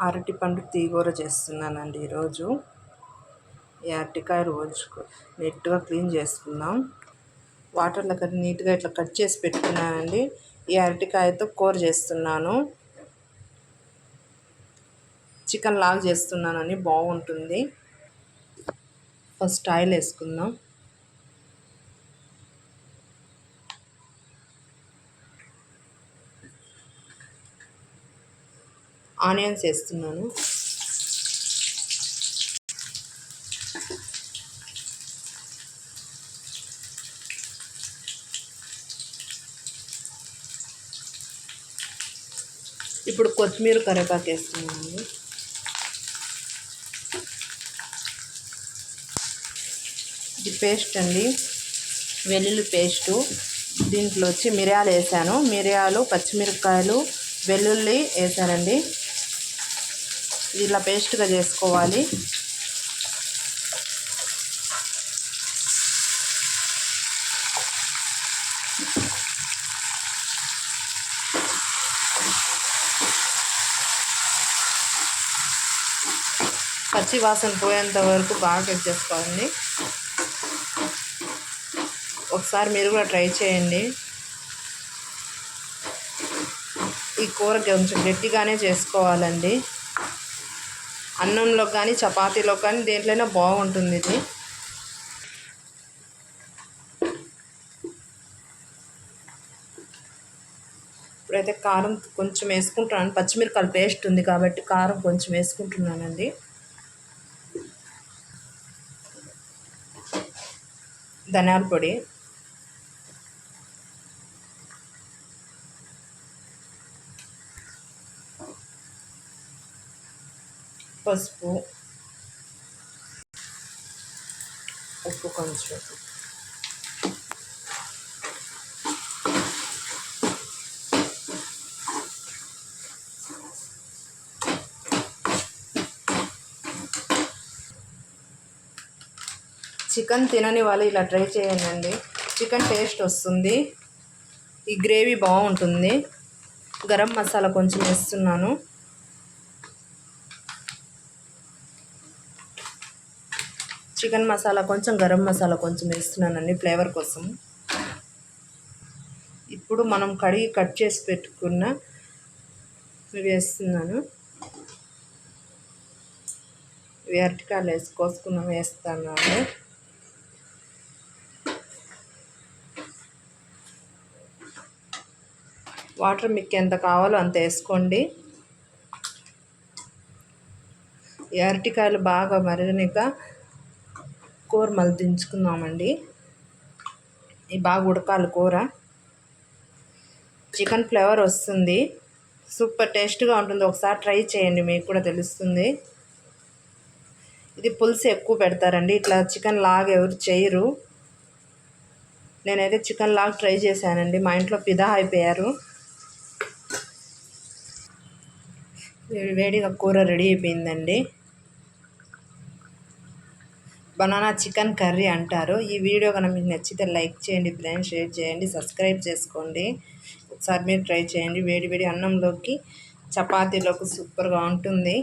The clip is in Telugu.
అరటిపండు తీగూర చేస్తున్నానండి ఈరోజు. ఈ అరటికాయ రోజు నెట్గా క్లీన్ చేసుకుందాం. వాటర్లో కట్టి నీట్గా ఇట్లా కట్ చేసి పెట్టుకున్నానండి. ఈ అరటికాయతో కూర చేస్తున్నాను. చికెన్ లాగ్ చేస్తున్నానని బాగుంటుంది. ఫస్ట్ ఆయిల్ వేసుకుందాం. ఆనియన్స్ వేస్తున్నాను. ఇప్పుడు కొత్తిమీర కరివేపాకు వేస్తున్నాను. ఇది పేస్ట్ అండి. వెల్లుల్లి పేస్టు. దీంట్లో వచ్చి మిరియాలు వేసాను. మిరియాలు పచ్చిమిరపకాయలు వెల్లుల్లి వేసానండి. ఇలా పేస్ట్గా చేసుకోవాలి. పచ్చి వాసన పోయేంత వరకు బాగా కట్ చేసుకోవాలండి. ఒకసారి మీరు కూడా ట్రై చేయండి. ఈ కూర కొంచెం గట్టిగానే చేసుకోవాలండి. అన్నంలో కానీ చపాతీలో కానీ దేంట్లోనే బాగుంటుంది ఇది. ఇప్పుడైతే కారం కొంచెం వేసుకుంటున్నాను. పచ్చిమిరకాయలు పేస్ట్ ఉంది కాబట్టి కారం కొంచెం వేసుకుంటున్నానండి. ధనియాల పొడి. పసుపు ఉప్పు కొంచెం. చికెన్ తినని వాళ్ళు ఇలా ట్రై చేయండి చికెన్ టేస్ట్ వస్తుంది. ఈ గ్రేవీ బాగుంటుంది. గరం మసాలా కొంచెం వేస్తున్నాను. చికెన్ మసాలా కొంచెం గరం మసాలా కొంచెం వేస్తున్నానండి ఫ్లేవర్ కోసం. ఇప్పుడు మనం కడిగి కట్ చేసి పెట్టుకున్న వేస్తున్నాను. అరటికాయలు వేసి కోసుకున్న వేస్తాను వాటర్ మీకు ఎంత కావాలో అంత వేసుకోండి. ఈ అరటికాయలు బాగా మరిగినాక కూర మళ్ళీ దించుకుందామండి. ఇది బాగా ఉడకాలి కూర. చికెన్ ఫ్లేవర్ వస్తుంది. సూపర్ టేస్ట్గా ఉంటుంది. ఒకసారి ట్రై చేయండి మీకు కూడా తెలుస్తుంది. ఇది పులుసు ఎక్కువ పెడతారండి. ఇట్లా చికెన్ లాగ్ ఎవరు చేయరు. నేనైతే చికెన్ లాగ్ ట్రై చేశానండి. మా ఇంట్లో పిదా అయిపోయారు. వేడిగా కూర రెడీ అయిపోయిందండి. బనానా చికెన్ కర్రీ అంటారు. ఈ వీడియో కనుక మీకు నచ్చితే లైక్ చేయండి ఫ్రెండ్స్ షేర్ చేయండి సబ్స్క్రైబ్ చేసుకోండి. ఒకసారి మీరు ట్రై చేయండి. వేడి వేడి అన్నంలోకి చపాతీలోకి సూపర్గా ఉంటుంది.